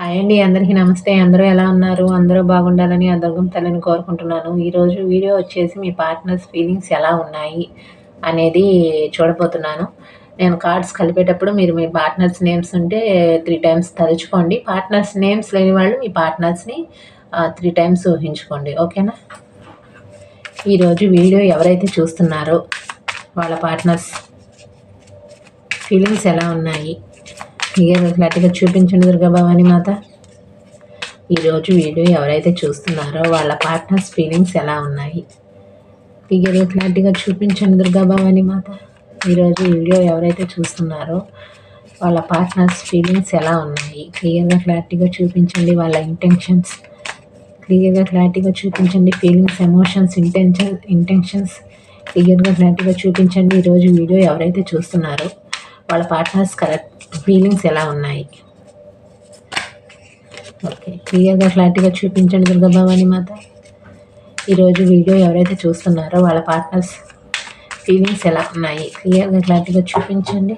Hi అండి అందరికీ నమస్తే. అందరూ ఎలా ఉన్నారు? అందరూ బాగుండాలని ఆ దుర్గం తల్లిని కోరుకుంటున్నాను. ఈరోజు వీడియో వచ్చేసి మీ పార్ట్నర్స్ ఫీలింగ్స్ ఎలా ఉన్నాయి అనేది చూడబోతున్నాను. నేను కార్డ్స్ కలిపేటప్పుడు మీరు మీ పార్ట్నర్స్ నేమ్స్ ఉంటే త్రీ టైమ్స్ తలుచుకోండి. పార్ట్నర్స్ నేమ్స్ లేని వాళ్ళు మీ పార్ట్నర్స్ని త్రీ టైమ్స్ ఊహించుకోండి. ఓకేనా? ఈరోజు వీడియో ఎవరైతే చూస్తున్నారో వాళ్ళ పార్ట్నర్స్ ఫీలింగ్స్ ఎలా ఉన్నాయి? ఏదో క్లారిటీగా చూపించండి దుర్గాభవాని మాత. ఈరోజు వీడియో ఎవరైతే చూస్తున్నారో వాళ్ళ పార్ట్నర్స్ ఫీలింగ్స్ ఎలా ఉన్నాయి? ఏదో క్లారిటీగా చూపించండి దుర్గాభవాని మాత. ఈరోజు వీడియో ఎవరైతే చూస్తున్నారో వాళ్ళ పార్ట్నర్స్ ఫీలింగ్స్ ఎలా ఉన్నాయి? క్లియర్గా క్లారిటీగా చూపించండి వాళ్ళ ఇంటెన్షన్స్ క్లియర్గా క్లారిటీగా చూపించండి ఫీలింగ్స్ ఎమోషన్స్ ఇంటెన్షన్ ఇంటెన్షన్స్ క్లియర్గా క్లారిటీగా చూపించండి. ఈరోజు వీడియో ఎవరైతే చూస్తున్నారో వాళ్ళ పార్ట్నర్స్ కరెక్ట్ ఫీలింగ్స్ ఎలా ఉన్నాయి? ఓకే క్లియర్గా క్లారిటీగా చూపించండి దుర్గాభవాని మాత. ఈరోజు వీడియో ఎవరైతే చూస్తున్నారో వాళ్ళ పార్ట్నర్స్ ఫీలింగ్స్ ఎలా ఉన్నాయి? క్లియర్గా క్లారిటీగా చూపించండి.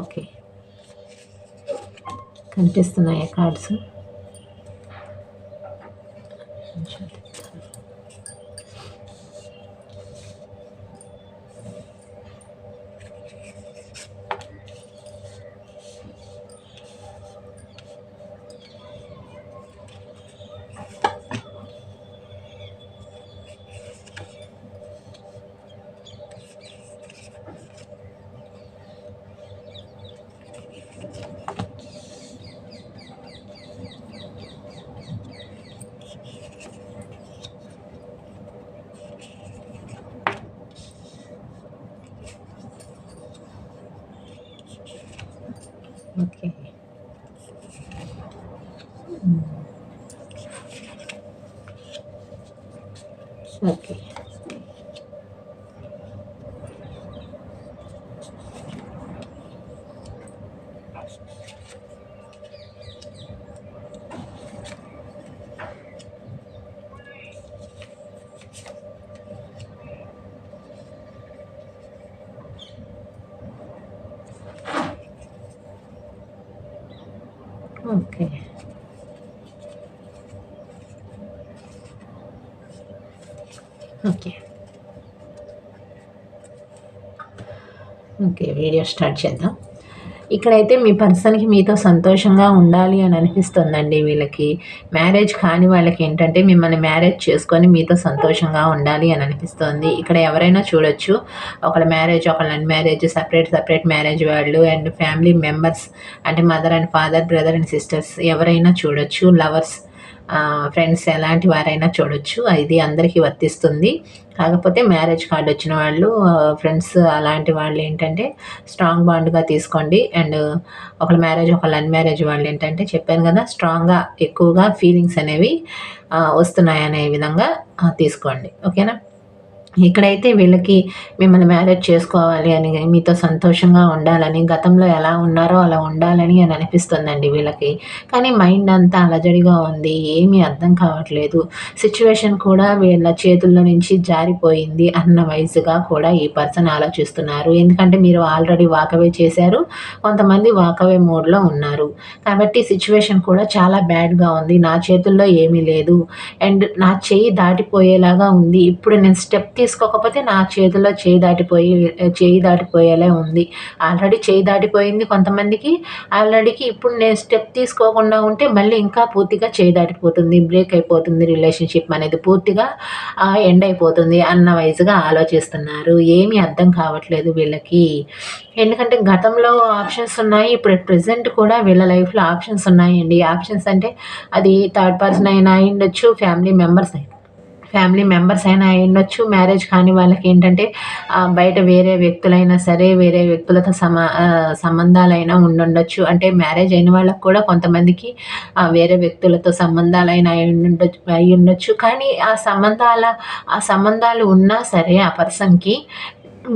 ఓకే. కనిపిస్తున్నాయి cards. Okay okay okay okay. Okay video start చేద్దాం. ఇక్కడైతే మీ పర్సన్కి మీతో సంతోషంగా ఉండాలి అని అనిపిస్తుందండి వీళ్ళకి. మ్యారేజ్ కాని వాళ్ళకి ఏంటంటే మిమ్మల్ని మ్యారేజ్ చేసుకొని మీతో సంతోషంగా ఉండాలి అని అనిపిస్తుంది. ఇక్కడ ఎవరైనా చూడొచ్చు ఒకళ్ళ మ్యారేజ్ ఒకళ్ళ మ్యారేజ్ సపరేట్ సపరేట్ మ్యారేజ్ వాళ్ళు అండ్ ఫ్యామిలీ మెంబర్స్ అంటే mother and father brother and sisters ఎవరైనా చూడొచ్చు. లవర్స్ ఫ్రెండ్స్ ఎలాంటి వారైనా చూడొచ్చు. ఇది అందరికీ వర్తిస్తుంది. కాకపోతే మ్యారేజ్ కార్డ్ వచ్చిన వాళ్ళు ఫ్రెండ్స్ అలాంటి వాళ్ళు ఏంటంటే స్ట్రాంగ్ బాండ్గా తీసుకోండి. అండ్ ఒకళ్ళ మ్యారేజ్ ఒకళ్ళ అన్మ్యారేజ్ వాళ్ళు ఏంటంటే చెప్పాను కదా స్ట్రాంగ్గా ఎక్కువగా ఫీలింగ్స్ అనేవి వస్తున్నాయి అనే విధంగా తీసుకోండి. ఓకేనా ఇక్కడైతే వీళ్ళకి మిమ్మల్ని మ్యారేజ్ చేసుకోవాలి అని మీతో సంతోషంగా ఉండాలని గతంలో ఎలా ఉన్నారో అలా ఉండాలని అని అనిపిస్తుందండి వీళ్ళకి. కానీ మైండ్ అంతా అలజడిగా ఉంది ఏమీ అర్థం కావట్లేదు. సిచ్యువేషన్ కూడా వీళ్ళ చేతుల్లో నుంచి జారిపోయింది అన్న వయసుగా కూడా ఈ పర్సన్ ఆలోచిస్తున్నారు. ఎందుకంటే మీరు ఆల్రెడీ వాకవే చేశారు కొంతమంది వాకవే మోడ్లో ఉన్నారు. కాబట్టి సిచ్యువేషన్ కూడా చాలా బ్యాడ్గా ఉంది. నా చేతుల్లో ఏమీ లేదు. అండ్ నా చెయ్యి దాటిపోయేలాగా ఉంది. ఇప్పుడు నేను స్టెప్ తీసుకోకపోతే నా చేతిలో చేయి దాటిపోయి చేయి దాటిపోయేలా ఉంది. ఆల్రెడీ చేయి దాటిపోయింది కొంతమందికి. ఆల్రెడీకి ఇప్పుడు నేను స్టెప్ తీసుకోకుండా ఉంటే మళ్ళీ ఇంకా పూర్తిగా చేయి దాటిపోతుంది బ్రేక్ అయిపోతుంది రిలేషన్షిప్ అనేది పూర్తిగా ఎండ్ అయిపోతుంది అన్న వయసుగా ఆలోచిస్తున్నారు. ఏమీ అర్థం కావట్లేదు వీళ్ళకి. ఎందుకంటే గతంలో ఆప్షన్స్ ఉన్నాయి ఇప్పుడు ప్రజెంట్ కూడా వీళ్ళ లైఫ్లో ఆప్షన్స్ ఉన్నాయండి. ఆప్షన్స్ అంటే అది థర్డ్ పర్సన్ అయినా అయ్యుండొచ్చు ఫ్యామిలీ మెంబర్స్ అయినా ఫ్యామిలీ మెంబర్స్ అయినా ఉండొచ్చు. మ్యారేజ్ కాని వాళ్ళకి ఏంటంటే బయట వేరే వ్యక్తులైనా సరే వేరే వ్యక్తులతో సమ సంబంధాలైనా ఉండుండొచ్చు. అంటే మ్యారేజ్ అయిన వాళ్ళకి కూడా కొంతమందికి వేరే వ్యక్తులతో సంబంధాలైనా ఉండొచ్చు అయి ఉండొచ్చు కానీ ఆ సంబంధాల ఆ సంబంధాలు ఉన్నా సరే ఆ పర్సన్కి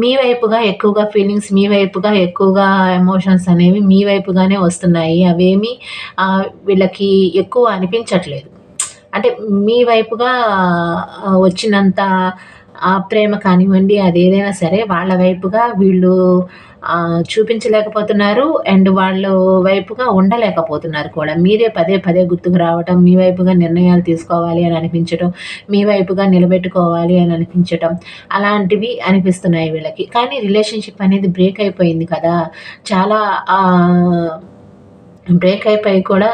మీ వైపుగా ఎక్కువగా ఫీలింగ్స్ మీ వైపుగా ఎక్కువగా ఎమోషన్స్ అనేవి మీ వైపుగానే వస్తున్నాయి. అవేమి వీళ్ళకి ఎక్కువ అనిపించట్లేదు. అంటే మీ వైపుగా వచ్చినంత ఆ ప్రేమ కానివ్వండి అది ఏదైనా సరే వాళ్ళ వైపుగా వీళ్ళు చూపించలేకపోతున్నారు అండ్ వాళ్ళు వైపుగా ఉండలేకపోతున్నారు కూడా. మీరే పదే పదే గుర్తుకు రావటం మీ వైపుగా నిర్ణయాలు తీసుకోవాలి అని అనిపించడం మీ వైపుగా నిలబెట్టుకోవాలి అని అనిపించటం అలాంటివి అనిపిస్తున్నాయి వీళ్ళకి. కానీ రిలేషన్షిప్ అనేది బ్రేక్ అయిపోయింది కదా. చాలా బ్రేక్ అయిపోయి కూడా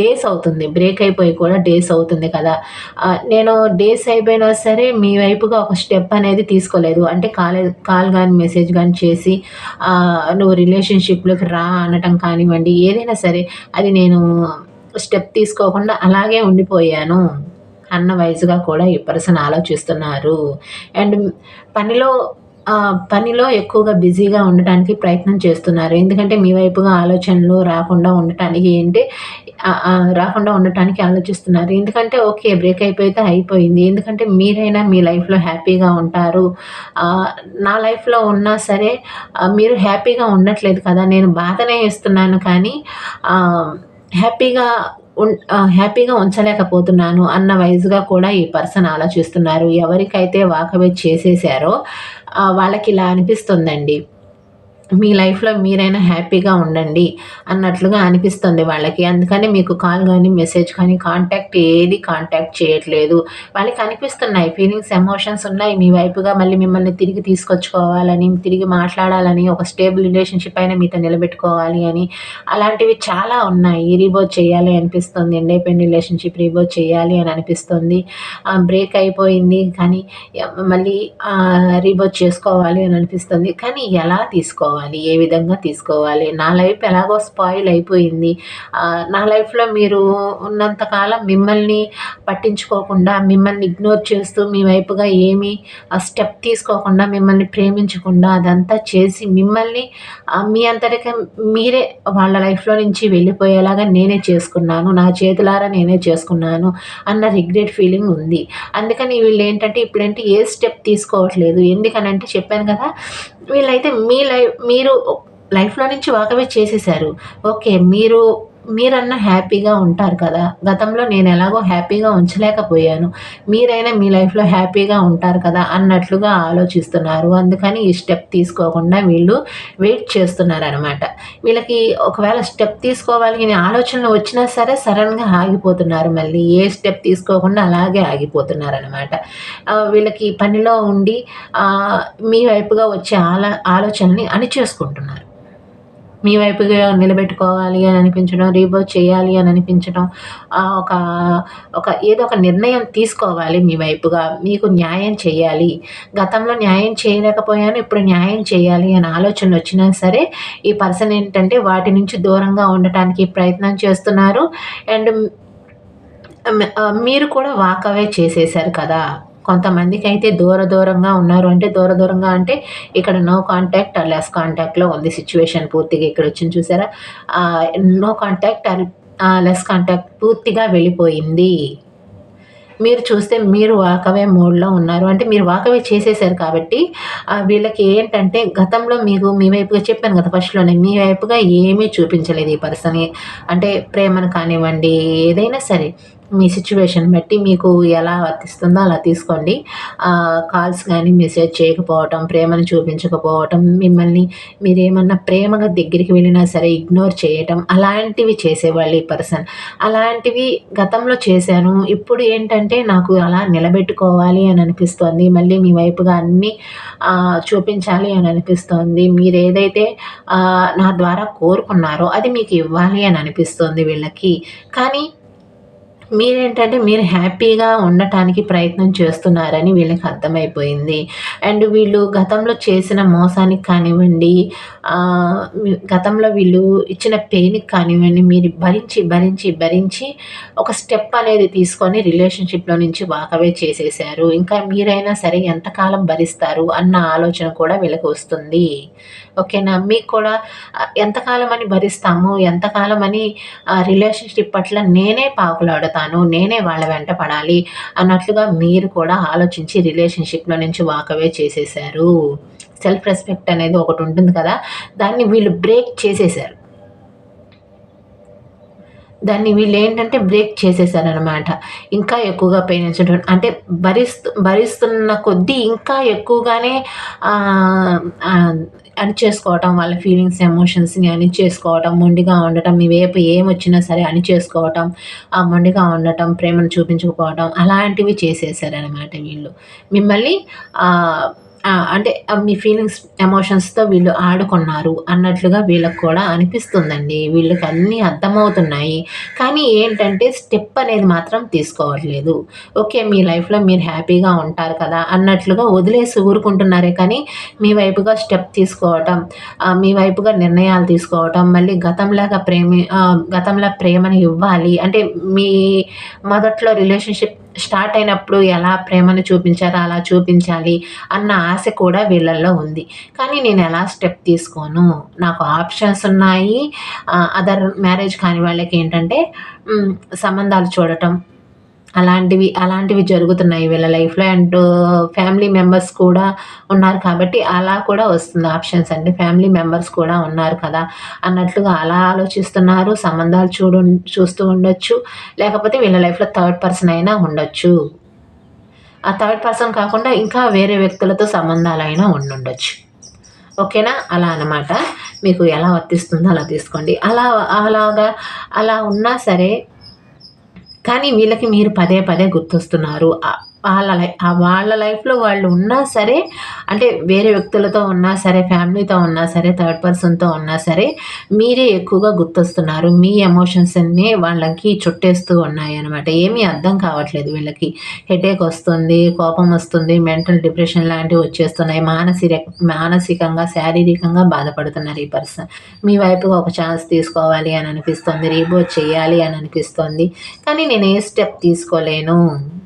డేస్ అవుతుంది. బ్రేక్ అయిపోయి కూడా డేస్ అవుతుంది కదా. నేను డేస్ అయిపోయినా సరే మీ వైపుగా ఒక స్టెప్ అనేది తీసుకోలేదు. అంటే కాల్ కాల్ కానీ మెసేజ్ కానీ చేసి నువ్వు రిలేషన్షిప్లోకి రా అనటం కానివ్వండి. ఏదైనా సరే అది నేను స్టెప్ తీసుకోకుండా అలాగే ఉండిపోయాను అన్న వయసుగా కూడా ఈ పర్సన్ ఆలోచిస్తున్నారు. అండ్ పనిలో పనిలో ఎక్కువగా బిజీగా ఉండటానికి ప్రయత్నం చేస్తున్నారు. ఎందుకంటే మీ వైపుగా ఆలోచనలు రాకుండా ఉండటానికి ఏంటి? రాకుండా ఉండటానికి ఆలోచిస్తున్నారు. ఎందుకంటే ఓకే బ్రేక్ అయిపోయితే అయిపోయింది. ఎందుకంటే మీరైనా మీ లైఫ్లో హ్యాపీగా ఉంటారు. నా లైఫ్లో ఉన్నా సరే మీరు హ్యాపీగా ఉండట్లేదు కదా. నేను బాధనే ఇస్తున్నాను కానీ హ్యాపీగా హ్యాపీగా ఉంచలేకపోతున్నాను అన్న వైజ్గా కూడా ఈ పర్సన్ ఆలోచిస్తున్నారు. ఎవరికైతే వాకవే చేసేసారో వాళ్ళకి ఇలా అనిపిస్తుందండి. మీ లైఫ్లో మీరైనా హ్యాపీగా ఉండండి అన్నట్లుగా అనిపిస్తుంది వాళ్ళకి. అందుకని మీకు కాల్ కానీ మెసేజ్ కానీ కాంటాక్ట్ ఏది కాంటాక్ట్ చేయట్లేదు. వాళ్ళకి అనిపిస్తున్నాయి ఫీలింగ్స్ ఎమోషన్స్ ఉన్నాయి మీ వైపుగా మళ్ళీ మిమ్మల్ని తిరిగి తీసుకొచ్చుకోవాలని తిరిగి మాట్లాడాలని ఒక స్టేబుల్ రిలేషన్షిప్ అయినా మీతో నిలబెట్టుకోవాలి అని అలాంటివి చాలా ఉన్నాయి. రీబో చేయాలి అనిపిస్తుంది ఎండ్ అయిపోయిన రిలేషన్షిప్ రీబో చేయాలి అని అనిపిస్తుంది. బ్రేక్ అయిపోయింది కానీ మళ్ళీ రీబో చేసుకోవాలి అని అనిపిస్తుంది. కానీ ఎలా తీసుకోవాలి? తీసుకోవాలి ఏ విధంగా తీసుకోవాలి? నా లైఫ్ ఎలాగో స్పాయిల్ అయిపోయింది. నా లైఫ్లో మీరు ఉన్నంతకాలం మిమ్మల్ని పట్టించుకోకుండా మిమ్మల్ని ఇగ్నోర్ చేస్తూ మీ వైపుగా ఏమీ స్టెప్ తీసుకోకుండా మిమ్మల్ని ప్రేమించకుండా అదంతా చేసి మిమ్మల్ని మీ అంతటికే మీరే వాళ్ళ లైఫ్లో నుంచి వెళ్ళిపోయేలాగా నేనే చేసుకున్నాను. నా చేతులారా నేనే చేసుకున్నాను అన్న రిగ్రెట్ ఫీలింగ్ ఉంది. అందుకని వీళ్ళు ఏంటంటే ఇప్పుడంటే ఏ స్టెప్ తీసుకోవట్లేదు. ఎందుకనంటే చెప్పాను కదా వీళ్ళైతే మీ లైఫ్ మీరు లైఫ్లో నుంచి వాకవే చేసేసారు. ఓకే మీరు మీరన్నా హ్యాపీగా ఉంటారు కదా. గతంలో నేను ఎలాగో హ్యాపీగా ఉంచలేకపోయాను. మీరైనా మీ లైఫ్లో హ్యాపీగా ఉంటారు కదా అన్నట్లుగా ఆలోచిస్తున్నారు. అందుకని ఈ స్టెప్ తీసుకోకుండా వీళ్ళు వెయిట్ చేస్తున్నారు అనమాట వీళ్ళకి ఒకవేళ స్టెప్ తీసుకోవాలి అనే ఆలోచనలు వచ్చినా సరే సడన్గా ఆగిపోతున్నారు మళ్ళీ. ఏ స్టెప్ తీసుకోకుండా అలాగే ఆగిపోతున్నారు అనమాట వీళ్ళకి పనిలో ఉండి మీ వైపుగా వచ్చే ఆలో ఆలోచనని అణిచేసుకుంటున్నారు. మీ వైపుగా నిలబెట్టుకోవాలి అని అనిపించడం రీబోత్ చేయాలి అని అనిపించడం ఒక ఒక ఏదో ఒక నిర్ణయం తీసుకోవాలి మీ వైపుగా. మీకు న్యాయం చేయాలి. గతంలో న్యాయం చేయలేకపోయాను ఇప్పుడు న్యాయం చేయాలి అనే ఆలోచన వచ్చినా సరే ఈ పర్సన్ ఏంటంటే వాటి నుంచి దూరంగా ఉండటానికి ప్రయత్నం చేస్తున్నారు. అండ్ మీరు కూడా వాకవే చేసేసారు కదా. కొంతమందికి అయితే దూర దూరంగా ఉన్నారు. అంటే దూర దూరంగా అంటే ఇక్కడ నో కాంటాక్ట్ ఆర్ లెస్ కాంటాక్ట్లో ఉంది సిచ్యువేషన్ పూర్తిగా ఇక్కడ వచ్చింది చూసారా? No contact or less contact పూర్తిగా వెళ్ళిపోయింది. మీరు చూస్తే మీరు వాకవే మోడ్లో ఉన్నారు. అంటే మీరు వాకవే చేసేసారు కాబట్టి వీళ్ళకి ఏంటంటే గతంలో మీకు మీ వైపుగా చెప్పాను కదా ఫస్ట్లోనే మీ వైపుగా ఏమీ చూపించలేదు ఈ పర్సన్ అంటే ప్రేమను కానివ్వండి ఏదైనా సరే. మీ సిచ్యువేషన్ బట్టి మీకు ఎలా వర్తిస్తుందో అలా తీసుకోండి. కాల్స్ కానీ మెసేజ్ చేయకపోవటం ప్రేమను చూపించకపోవటం మిమ్మల్ని మీరేమన్నా ప్రేమగా దగ్గరికి వెళ్ళినా సరే ఇగ్నోర్ చేయటం అలాంటివి చేసేవాళ్ళు ఈ పర్సన్ అలాంటివి గతంలో చేశాను. ఇప్పుడు ఏంటంటే నాకు అలా నిలబెట్టుకోవాలి అని అనిపిస్తోంది. మళ్ళీ మీ వైపుగా అన్నీ చూపించాలి అని అనిపిస్తోంది. మీరు ఏదైతే నా ద్వారా కోరుకున్నారో అది మీకు ఇవ్వాలి అని అనిపిస్తోంది వీళ్ళకి. కానీ మీరేంటంటే మీరు హ్యాపీగా ఉండటానికి ప్రయత్నం చేస్తున్నారని వీళ్ళకి అర్థమైపోయింది. అండ్ వీళ్ళు గతంలో చేసిన మోసానికి కానివ్వండి గతంలో వీళ్ళు ఇచ్చిన పెయిన్కి కానివ్వండి మీరు భరించి భరించి భరించి ఒక స్టెప్ అనేది తీసుకొని రిలేషన్షిప్లో నుంచి వాకవే చేసేసారు ఇంకా మీరైనా సరే ఎంతకాలం భరిస్తారు అన్న ఆలోచన కూడా వీళ్ళకి వస్తుంది. ఓకేనా? మీకు కూడా ఎంతకాలం అని భరిస్తాము? ఎంతకాలం అని రిలేషన్షిప్ పట్ల నేనే పాకులాడతాను? నేనే వాళ్ళ వెంట పడాలి? అన్నట్లుగా మీరు కూడా ఆలోచించి రిలేషన్షిప్లో నుంచి వాకవే చేసేసారు సెల్ఫ్ రెస్పెక్ట్ అనేది ఒకటి ఉంటుంది కదా? దాన్ని వీళ్ళు బ్రేక్ చేసేసారు దాన్ని వీళ్ళు ఏంటంటే బ్రేక్ చేసేసారనమాట ఇంకా ఎక్కువగా పెయిన్ వచ్చేటట్టు అంటే భరిస్తు భరిస్తున్న కొద్దీ ఇంకా ఎక్కువగానే అణిచేసుకోవటం వాళ్ళ ఫీలింగ్స్ ఎమోషన్స్ని అణిచేసుకోవటం మొండిగా ఉండటం మీ వైపు ఏం వచ్చినా సరే అణిచేసుకోవటం ఆ మొండిగా ఉండటం ప్రేమను చూపించకపోవటం అలాంటివి చేసేసారనమాట వీళ్ళు. మిమ్మల్ని అంటే మీ ఫీలింగ్స్ ఎమోషన్స్తో వీళ్ళు ఆడుకున్నారు అన్నట్లుగా వీళ్ళకి కూడా అనిపిస్తుందండి. వీళ్ళకి అన్నీ అర్థమవుతున్నాయి. కానీ ఏంటంటే స్టెప్ అనేది మాత్రం తీసుకోవట్లేదు. ఓకే మీ లైఫ్లో మీరు హ్యాపీగా ఉంటారు కదా అన్నట్లుగా వదిలేసి ఊరుకుంటున్నారే కానీ మీ వైపుగా స్టెప్ తీసుకోవటం మీ వైపుగా నిర్ణయాలు తీసుకోవటం మళ్ళీ గతంలాగా ప్రేమి గతంలో ప్రేమని ఇవ్వాలి. అంటే మీ మొదట్లో రిలేషన్షిప్ స్టార్ట్ అయినప్పుడు ఎలా ప్రేమను చూపించారో అలా చూపించాలి అన్న ఆశ కూడా వీళ్ళల్లో ఉంది. కానీ నేను ఎలా స్టెప్ తీసుకోను? నాకు ఆప్షన్స్ ఉన్నాయి. అదర్ మ్యారేజ్ కాని వాళ్ళకి ఏంటంటే సంబంధాలు చూడటం అలాంటివి అలాంటివి జరుగుతున్నాయి వీళ్ళ లైఫ్లో. అండ్ ఫ్యామిలీ మెంబర్స్ కూడా ఉన్నారు కాబట్టి అలా కూడా వస్తుంది ఆప్షన్స్ అండి. ఫ్యామిలీ మెంబర్స్ కూడా ఉన్నారు కదా. అన్నట్లుగా అలా ఆలోచిస్తున్నారు. సంబంధాలు చూడు చూస్తూ ఉండొచ్చు. లేకపోతే వీళ్ళ లైఫ్లో థర్డ్ పర్సన్ అయినా ఉండొచ్చు. ఆ థర్డ్ పర్సన్ కాకుండా ఇంకా వేరే వ్యక్తులతో సంబంధాలైనా ఉండుండొచ్చు. ఓకేనా? అలా అనమాట మీకు ఎలా వర్తిస్తుందో అలా తీసుకోండి. అలా అలాగా అలా ఉన్నా సరే కానీ వీళ్ళకి మీరు పదే పదే గుర్తొస్తున్నారు. వాళ్ళ లైఫ్ వాళ్ళ లైఫ్లో వాళ్ళు ఉన్నా సరే అంటే వేరే వ్యక్తులతో ఉన్నా సరే ఫ్యామిలీతో ఉన్నా సరే థర్డ్ పర్సన్తో ఉన్నా సరే మీరే ఎక్కువగా గుర్తొస్తున్నారు. మీ ఎమోషన్స్ అన్నీ వాళ్ళకి చుట్టేస్తూ ఉన్నాయి అనమాట ఏమీ అర్థం కావట్లేదు వీళ్ళకి. హెడేక్ వస్తుంది కోపం వస్తుంది మెంటల్ డిప్రెషన్ లాంటివి వచ్చేస్తున్నాయి. మానసిక మానసికంగా శారీరకంగా బాధపడుతున్నారు ఈ పర్సన్. మీ వైపుగా ఒక ఛాన్స్ తీసుకోవాలి అని అనిపిస్తుంది రీబోట్ చేయాలి అని అనిపిస్తుంది. కానీ నేను ఏ స్టెప్ తీసుకోలేను.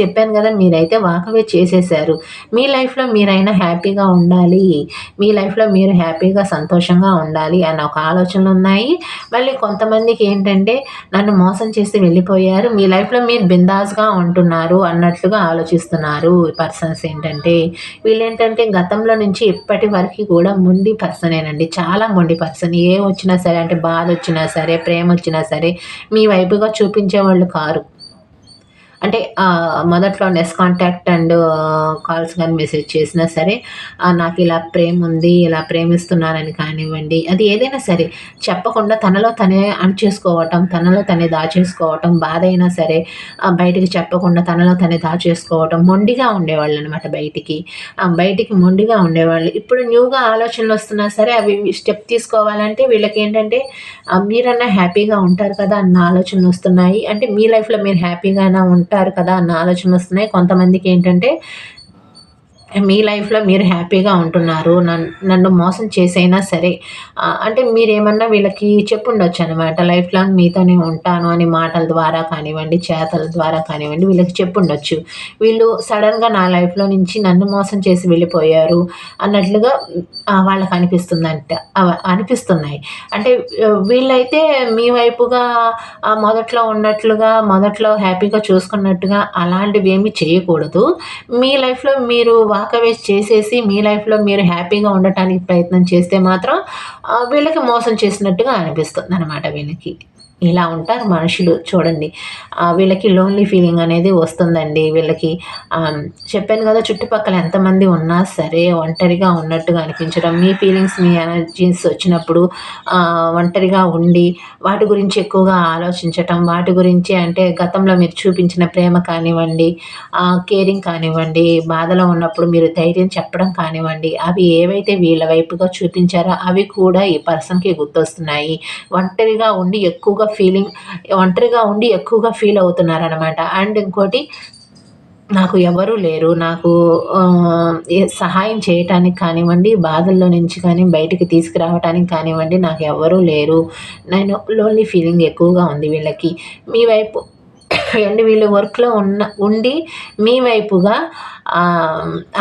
చెప్పాను కదా మీరైతే వాకవే చేసేసారు మీ లైఫ్లో మీరైనా హ్యాపీగా ఉండాలి. మీ లైఫ్లో మీరు హ్యాపీగా సంతోషంగా ఉండాలి అన్న ఒక ఆలోచనలు ఉన్నాయి. మళ్ళీ కొంతమందికి ఏంటంటే నన్ను మోసం చేసి వెళ్ళిపోయారు. మీ లైఫ్లో మీరు బిందాస్గా ఉంటున్నారు అన్నట్లుగా ఆలోచిస్తున్నారు పర్సన్స్ ఏంటంటే. వీళ్ళేంటంటే గతంలో నుంచి ఇప్పటి వరకు కూడా మొండి పర్సనేనండి. చాలా మొండి పర్సన్. ఏ వచ్చినా సరే అంటే బాధ వచ్చినా సరే ప్రేమ వచ్చినా సరే మీ వైపుగా చూపించే వాళ్ళు కారు. అంటే మొదట్లో నెస్ కాంటాక్ట్ అండ్ కాల్స్ కానీ మెసేజ్ చేసినా సరే నాకు ఇలా ప్రేమ ఉంది ఇలా ప్రేమిస్తున్నానని కానివ్వండి అది ఏదైనా సరే చెప్పకుండా తనలో తనే అణచేసుకోవటం తనలో తనే దాచేసుకోవటం బాధ అయినా సరే బయటికి చెప్పకుండా తనలో తనే దాచేసుకోవటం మొండిగా ఉండేవాళ్ళు అనమాట బయటికి. బయటికి మొండిగా ఉండేవాళ్ళు. ఇప్పుడు న్యూగా ఆలోచనలు వస్తున్నా సరే అవి స్టెప్ తీసుకోవాలంటే వీళ్ళకి ఏంటంటే మీరన్నా హ్యాపీగా ఉంటారు కదా అన్న ఆలోచనలు వస్తున్నాయి. అంటే మీ లైఫ్లో మీరు హ్యాపీగానే ఉంటారు ఉంటారు కదా అన్న ఆలోచన వస్తున్నాయి. కొంతమందికి ఏంటంటే మీ లైఫ్లో మీరు హ్యాపీగా ఉంటున్నారు. నన్ను నన్ను మోసం చేసైనా సరే అంటే మీరేమన్నా వీళ్ళకి చెప్పుండొచ్చు అనమాట లైఫ్ లాంగ్ మీతోనే ఉంటాను అని మాటల ద్వారా కానివ్వండి చేతల ద్వారా కానివ్వండి వీళ్ళకి చెప్పుండొచ్చు. వీళ్ళు సడన్గా నా లైఫ్లో నుంచి నన్ను మోసం చేసి వెళ్ళిపోయారు అన్నట్లుగా వాళ్ళకి అనిపిస్తుందంట అనిపిస్తున్నాయి. అంటే వీళ్ళైతే మీ వైపుగా మొదట్లో ఉన్నట్లుగా మొదట్లో హ్యాపీగా చూసుకున్నట్టుగా అలాంటివి ఏమి చేయకూడదు. మీ లైఫ్లో మీరు వాకవే చేసేసి మీ లైఫ్లో మీరు హ్యాపీగా ఉండటానికి ప్రయత్నం చేస్తే మాత్రం వీళ్ళకి మోసం చేసినట్టుగా అనిపిస్తుంది అనమాట వీళ్ళకి. ఇలా ఉంటారు మనుషులు చూడండి. వీళ్ళకి లోన్లీ ఫీలింగ్ అనేది వస్తుందండి. వీళ్ళకి చెప్పాను కదా చుట్టుపక్కల ఎంతమంది ఉన్నా సరే ఒంటరిగా ఉన్నట్టుగా అనిపించడం మీ ఫీలింగ్స్ మీ ఎనర్జీస్ వచ్చినప్పుడు ఒంటరిగా ఉండి వాటి గురించి ఎక్కువగా ఆలోచించటం వాటి గురించి అంటే గతంలో మీరు చూపించిన ప్రేమ కానివ్వండి కేరింగ్ కానివ్వండి బాధలో ఉన్నప్పుడు మీరు ధైర్యం చెప్పడం కానివ్వండి అవి ఏవైతే వీళ్ళ వైపుగా చూపించారో అవి కూడా ఈ పర్సన్కి గుర్తొస్తున్నాయి. ఒంటరిగా ఉండి ఎక్కువగా ఫీలింగ్ ఒంటరిగా ఉండి ఎక్కువగా ఫీల్ అవుతున్నారనమాట అండ్ ఇంకోటి నాకు ఎవరు లేరు. నాకు సహాయం చేయటానికి కానివ్వండి బాధల్లో నుంచి కానీ బయటికి తీసుకురావటానికి కానివ్వండి నాకు ఎవరూ లేరు. నేను లోన్లీ ఫీలింగ్ ఎక్కువగా ఉంది వీళ్ళకి. మీ వైపు అండ్ వీళ్ళు వర్క్లో ఉన్న ఉండి మీ వైపుగా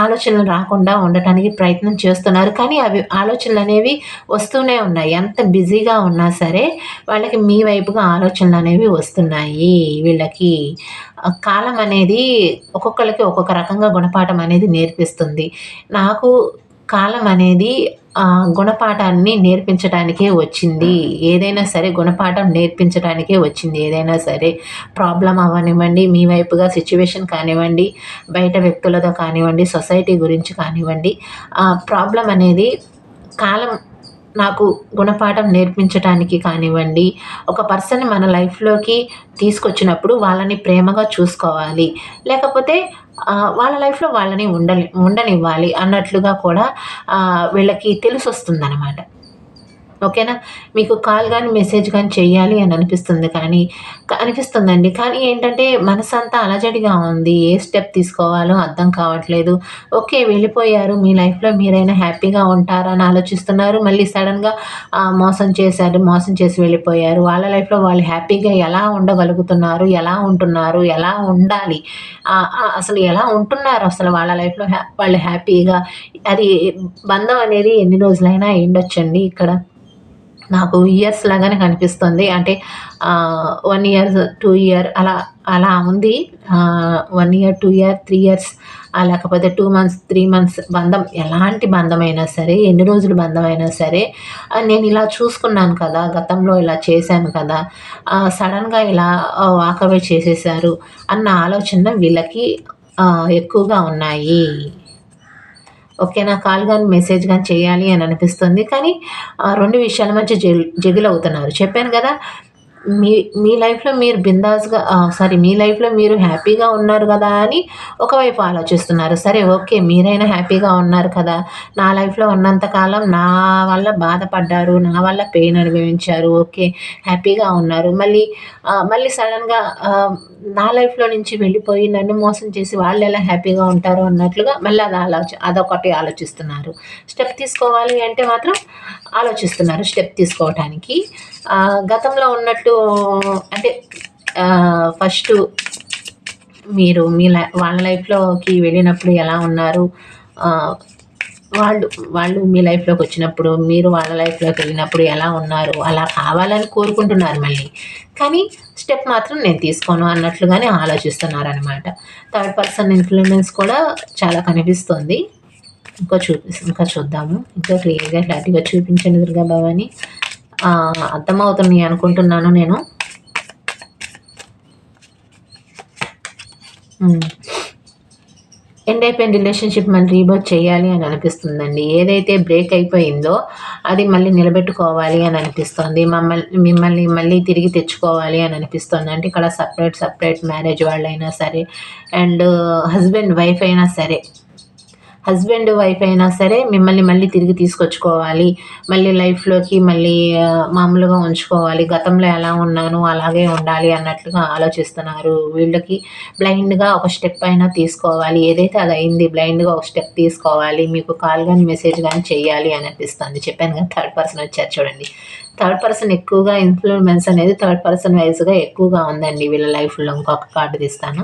ఆలోచనలు రాకుండా ఉండటానికి ప్రయత్నం చేస్తున్నారు. కానీ అవి ఆలోచనలు అనేవి వస్తూనే ఉన్నాయి. ఎంత బిజీగా ఉన్నా సరే వాళ్ళకి మీ వైపుగా ఆలోచనలు అనేవి వస్తున్నాయి. వీళ్ళకి కాలం అనేది ఒక్కొక్కరికి ఒక్కొక్క రకంగా గుణపాఠం అనేది నేర్పిస్తుంది. నాకు కాలం అనేది గుణపాఠాన్ని నేర్పించడానికే వచ్చింది. ఏదైనా సరే గుణపాఠం నేర్పించడానికే వచ్చింది. ఏదైనా సరే ప్రాబ్లం అవ్వనివ్వండి మీ వైపుగా సిచ్యువేషన్ కానివ్వండి బయట వ్యక్తులతో కానివ్వండి సొసైటీ గురించి కానివ్వండి ఆ ప్రాబ్లం అనేది కాలం నాకు గుణపాఠం నేర్పించడానికి కానివ్వండి ఒక పర్సన్ మన లైఫ్లోకి తీసుకొచ్చినప్పుడు వాళ్ళని ప్రేమగా చూసుకోవాలి. లేకపోతే వాళ్ళ లైఫ్లో వాళ్ళని ఉండని ఉండనివ్వాలి అన్నట్లుగా కూడా వీళ్ళకి తెలిసి వస్తుందన్నమాట ఓకేనా? మీకు కాల్ కానీ మెసేజ్ కానీ చెయ్యాలి అని అనిపిస్తుంది కానీ అనిపిస్తుందండి. కానీ ఏంటంటే మనసంతా అలజడిగా ఉంది. ఏ స్టెప్ తీసుకోవాలో అర్థం కావట్లేదు. ఓకే వెళ్ళిపోయారు. మీ లైఫ్లో మీరైనా హ్యాపీగా ఉంటారా అని ఆలోచిస్తున్నారు. మళ్ళీ సడన్గా మోసం చేశారు మోసం చేసి వెళ్ళిపోయారు. వాళ్ళ లైఫ్లో వాళ్ళు హ్యాపీగా ఎలా ఉండగలుగుతున్నారు? ఎలా ఉంటున్నారు? ఎలా ఉండాలి? అసలు ఎలా ఉంటున్నారు? అసలు వాళ్ళ లైఫ్లో వాళ్ళు హ్యాపీగా అది బంధం అనేది ఎన్ని రోజులైనా ఎండొచ్చండి ఇక్కడ. నాకు ఇయర్స్ లాగానే కనిపిస్తుంది. అంటే వన్ ఇయర్ టూ ఇయర్ అలా అలా ఉంది. One year two year three years లేకపోతే టూ మంత్స్ త్రీ మంత్స్ బంధం ఎలాంటి బంధమైనా సరే ఎన్ని రోజులు బంధమైనా సరే నేను ఇలా చూసుకున్నాను కదా గతంలో ఇలా చేశాను కదా సడన్గా ఇలా వాకవే చేసేసారు అన్న ఆలోచన వీళ్ళకి ఎక్కువగా ఉన్నాయి. ఓకే నా కాల్ కానీ మెసేజ్ కానీ చేయాలి అని అనిపిస్తుంది. కానీ రెండు విషయాల మధ్య జగిల్ అవుతున్నారు చెప్పాను కదా మీ మీ లైఫ్లో మీరు బిందాస్గా సారీ మీ లైఫ్లో మీరు హ్యాపీగా ఉన్నారు కదా అని ఒకవైపు ఆలోచిస్తున్నారు. సరే ఓకే మీరైనా హ్యాపీగా ఉన్నారు కదా. నా లైఫ్లో ఉన్నంతకాలం నా వల్ల బాధపడ్డారు నా వల్ల పెయిన్ అనుభవించారు ఓకే హ్యాపీగా ఉన్నారు. మళ్ళీ మళ్ళీ సడన్గా నా లైఫ్లో నుంచి వెళ్ళిపోయి నన్ను మోసం చేసి వాళ్ళు ఎలా హ్యాపీగా ఉంటారు అన్నట్లుగా మళ్ళీ అది ఆలోచ అదొకటి ఆలోచిస్తున్నారు. స్టెప్ తీసుకోవాలి అంటే మాత్రం ఆలోచిస్తున్నారు స్టెప్ తీసుకోవటానికి. గతంలో ఉన్నట్టు అంటే ఫస్ట్ మీరు మీ లై వాళ్ళ లైఫ్లోకి వెళ్ళినప్పుడు ఎలా ఉన్నారు? వాళ్ళు వాళ్ళు మీ లైఫ్లోకి వచ్చినప్పుడు మీరు వాళ్ళ లైఫ్లోకి వెళ్ళినప్పుడు ఎలా ఉన్నారు? అలా కావాలని కోరుకుంటున్నారు మళ్ళీ. కానీ స్టెప్ మాత్రం నేను తీసుకోను అన్నట్లుగానే ఆలోచిస్తున్నారు అనమాట థర్డ్ పర్సన్ ఇన్ఫ్లుయెన్స్ కూడా చాలా కనిపిస్తుంది. ఇంకా చూపి ఇంకా చూద్దాము. ఇంకా క్లియర్గా క్లారిటీగా చూపించండి దుర్గా భవాని అర్థమవుతున్నాయి అనుకుంటున్నాను నేను. ఎండ్ అయిపోయిన రిలేషన్షిప్ మళ్ళీ రీబర్త్ చేయాలి అని అనిపిస్తుందండి. ఏదైతే బ్రేక్ అయిపోయిందో అది మళ్ళీ నిలబెట్టుకోవాలి అని అనిపిస్తుంది. మమ్మల్ని మిమ్మల్ని మళ్ళీ తిరిగి తెచ్చుకోవాలి అని అనిపిస్తుంది. అంటే ఇక్కడ సపరేట్ సపరేట్ మ్యారేజ్ వాళ్ళైనా సరే అండ్ హస్బెండ్ వైఫ్ అయినా సరే. హస్బెండ్ వైఫ్ అయినా సరే మిమ్మల్ని మళ్ళీ తిరిగి తీసుకొచ్చుకోవాలి. మళ్ళీ లైఫ్లోకి మళ్ళీ మామూలుగా ఉంచుకోవాలి. గతంలో ఎలా ఉన్నాను అలాగే ఉండాలి అన్నట్లుగా ఆలోచిస్తున్నారు. వీళ్ళకి బ్లైండ్గా ఒక స్టెప్ అయినా తీసుకోవాలి. ఏదైతే అది అయింది బ్లైండ్గా ఒక స్టెప్ తీసుకోవాలి. మీకు కాల్ కానీ మెసేజ్ కానీ చేయాలి అని అనిపిస్తుంది. చెప్పాను కదా థర్డ్ పర్సన్ వచ్చారు చూడండి. థర్డ్ పర్సన్ ఎక్కువగా ఇన్ఫ్లుయెన్స్ అనేది థర్డ్ పర్సన్ వైజ్గా ఎక్కువగా ఉందండి వీళ్ళ లైఫ్లో ఇంకొక కార్డు తీస్తాను.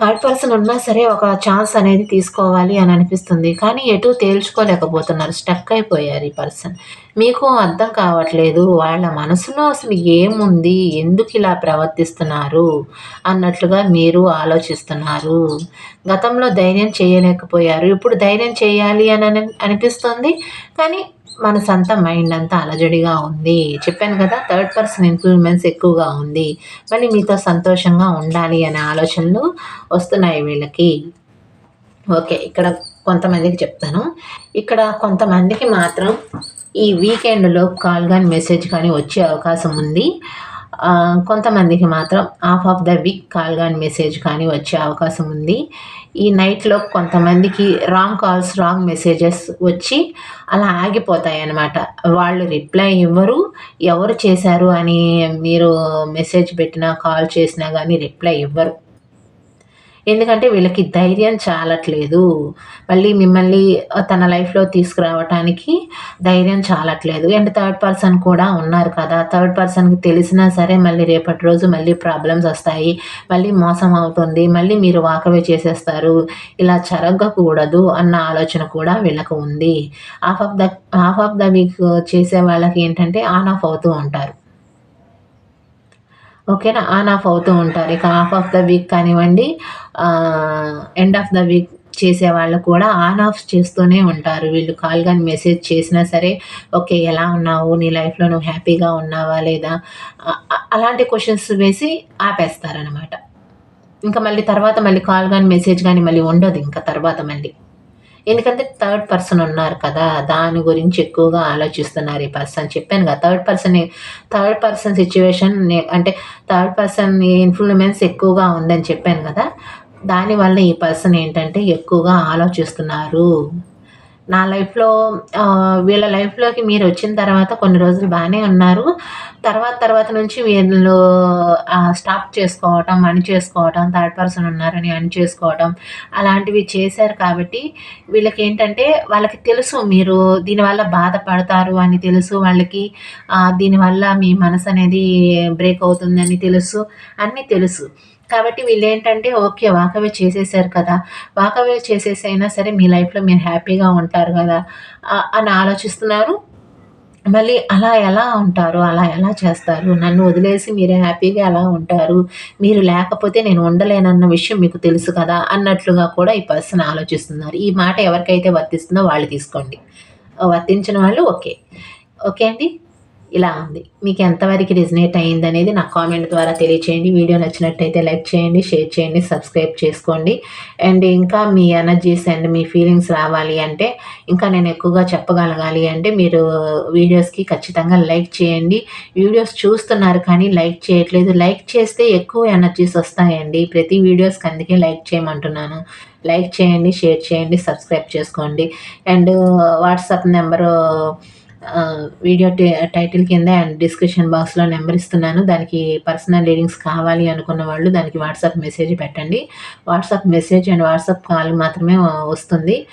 థర్డ్ పర్సన్ ఉన్నా సరే ఒక ఛాన్స్ అనేది తీసుకోవాలి అని అనిపిస్తుంది. కానీ ఎటు తేల్చుకోలేకపోతున్నారు. స్టక్ అయిపోయారు ఈ పర్సన్. మీకు అర్థం కావట్లేదు. వాళ్ళ మనసులో అసలు ఏముంది? ఎందుకు ఇలా ప్రవర్తిస్తున్నారు? అన్నట్లుగా మీరు ఆలోచిస్తున్నారు. గతంలో ధైర్యం చేయలేకపోయారు. ఇప్పుడు ధైర్యం చేయాలి అని అనిపిస్తుంది. కానీ మనసంతా మైండ్ అంతా అలజడిగా ఉంది. చెప్పాను కదా థర్డ్ పర్సన్ ఇన్ఫ్లుయెన్స్ ఎక్కువగా ఉంది. మళ్ళీ మీతో సంతోషంగా ఉండాలి అనే ఆలోచనలు వస్తున్నాయి వీళ్ళకి. ఓకే ఇక్కడ కొంతమందికి చెప్తాను. ఇక్కడ కొంతమందికి మాత్రం ఈ వీకెండ్లో కాల్ కానీ మెసేజ్ కానీ వచ్చే అవకాశం ఉంది. కొంతమందికి మాత్రం half of the week call కానీ మెసేజ్ కానీ వచ్చే అవకాశం ఉంది. ఈ నైట్లో కొంతమందికి రాంగ్ కాల్స్ రాంగ్ మెసేజెస్ వచ్చి అలా ఆగిపోతాయి అన్నమాట వాళ్ళు రిప్లై ఇవ్వరు. ఎవరు చేశారు అని మీరు మెసేజ్ పెట్టినా కాల్ చేసినా కానీ రిప్లై ఇవ్వరు. ఎందుకంటే వీళ్ళకి ధైర్యం చాలట్లేదు. మళ్ళీ మిమ్మల్ని తన లైఫ్లో తీసుకురావటానికి ధైర్యం చాలట్లేదు. అండ్ థర్డ్ పర్సన్ కూడా ఉన్నారు కదా. థర్డ్ పర్సన్కి తెలిసినా సరే మళ్ళీ రేపటి రోజు మళ్ళీ ప్రాబ్లమ్స్ వస్తాయి. మళ్ళీ మోసం అవుతుంది. మళ్ళీ మీరు వాకవే చేసేస్తారు. ఇలా జరగకూడదు అన్న ఆలోచన కూడా వీళ్ళకు ఉంది. Half of the half of the week చేసే వాళ్ళకి ఏంటంటే ఆన్ ఆఫ్ అవుతూ ఉంటారు. ఓకేనా? ఆన్ ఆఫ్ అవుతూ ఉంటారు. ఇక హాఫ్ ఆఫ్ ద వీక్ కానివ్వండి. ఎండ్ ఆఫ్ ద వీక్ చేసే వాళ్ళు కూడా ఆన్ ఆఫ్ చేస్తూనే ఉంటారు. వీళ్ళు కాల్ కానీ మెసేజ్ చేసినా సరే ఓకే ఎలా ఉన్నావు? నీ లైఫ్లో నువ్వు హ్యాపీగా ఉన్నావా లేదా? అలాంటి క్వశ్చన్స్ వేసి ఆపేస్తారనమాట ఇంకా మళ్ళీ తర్వాత మళ్ళీ కాల్ కానీ మెసేజ్ కానీ మళ్ళీ ఉండదు ఇంకా తర్వాత మళ్ళీ. ఎందుకంటే థర్డ్ పర్సన్ ఉన్నారు కదా దాని గురించి ఎక్కువగా ఆలోచిస్తున్నారు ఈ పర్సన్ చెప్పాను కదా third person third person situation అంటే థర్డ్ పర్సన్ ఇన్ఫ్లుయెన్స్ ఎక్కువగా ఉందని చెప్పాను కదా దానివల్ల ఈ పర్సన్ ఏంటంటే ఎక్కువగా ఆలోచిస్తున్నారు. నా లైఫ్లో వీళ్ళ లైఫ్లోకి మీరు వచ్చిన తర్వాత కొన్ని రోజులు బాగానే ఉన్నారు. తర్వాత తర్వాత నుంచి వీళ్ళు స్టాప్ చేసుకోవటం అని చేసుకోవటం థర్డ్ పర్సన్ ఉన్నారని అని చేసుకోవటం అలాంటివి చేశారు కాబట్టి వీళ్ళకి ఏంటంటే వాళ్ళకి తెలుసు మీరు దీనివల్ల బాధపడతారు అని తెలుసు. వాళ్ళకి దీనివల్ల మీ మనసు అనేది బ్రేక్ అవుతుందని తెలుసు. అన్నీ తెలుసు. కాబట్టి వీళ్ళు ఏంటంటే ఓకే వాకవే చేసేసారు కదా. వాకవే చేసేసైనా సరే మీ లైఫ్లో మీరు హ్యాపీగా ఉంటారు కదా అని ఆలోచిస్తున్నారు. మళ్ళీ అలా ఎలా ఉంటారు? అలా ఎలా చేస్తారు? నన్ను వదిలేసి మీరు హ్యాపీగా ఎలా ఉంటారు? మీరు లేకపోతే నేను ఉండలేనన్న విషయం మీకు తెలుసు కదా అన్నట్లుగా కూడా ఈ పర్సన్ ఆలోచిస్తున్నారు. ఈ మాట ఎవరికైతే వర్తిస్తుందో వాళ్ళు తీసుకోండి. వర్తించిన వాళ్ళు ఓకే. ఓకే అండి? ఇలా ఉంది. మీకు ఎంతవరకు రిజనేట్ అయ్యింది అనేది నాకు కామెంట్ ద్వారా తెలియచేయండి. వీడియో నచ్చినట్టయితే లైక్ చేయండి షేర్ చేయండి సబ్స్క్రైబ్ చేసుకోండి. అండ్ ఇంకా మీ ఎనర్జీస్ అండ్ మీ ఫీలింగ్స్ రావాలి అంటే ఇంకా నేను ఎక్కువగా చెప్పగలగాలి అంటే మీరు వీడియోస్కి ఖచ్చితంగా లైక్ చేయండి. వీడియోస్ చూస్తున్నారు కానీ లైక్ చేయట్లేదు. లైక్ చేస్తే ఎక్కువ ఎనర్జీస్ వస్తాయండి. ప్రతి వీడియోస్కి అందుకే లైక్ చేయమంటున్నాను. లైక్ చేయండి షేర్ చేయండి సబ్స్క్రైబ్ చేసుకోండి. And WhatsApp number video title కింద అండ్ డిస్క్రిప్షన్ బాక్స్లో నెంబర్ ఇస్తున్నాను. దానికి పర్సనల్ రీడింగ్స్ కావాలి అనుకున్న వాళ్ళు దానికి వాట్సాప్ మెసేజ్ పెట్టండి. WhatsApp message and WhatsApp call మాత్రమే వస్తుంది.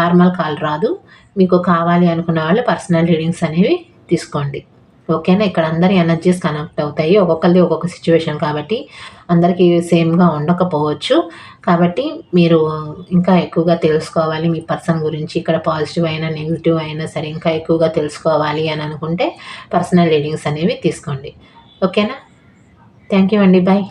నార్మల్ కాల్ రాదు. మీకు కావాలి అనుకున్న వాళ్ళు పర్సనల్ రీడింగ్స్ అనేవి తీసుకోండి. ఓకేనా? ఇక్కడ అందరి ఎనర్జీస్ కనెక్ట్ అవుతాయి. ఒక్కొక్కరిది ఒక్కొక్క సిచ్యువేషన్ కాబట్టి అందరికీ సేమ్గా ఉండకపోవచ్చు. కాబట్టి మీరు ఇంకా ఎక్కువగా తెలుసుకోవాలి మీ పర్సన్ గురించి. ఇక్కడ పాజిటివ్ అయినా నెగిటివ్ అయినా సరే ఇంకా ఎక్కువగా తెలుసుకోవాలి అని అనుకుంటే పర్సనల్ రీడింగ్స్ అనేవి తీసుకోండి. ఓకేనా? థ్యాంక్ యూ అండి. బాయ్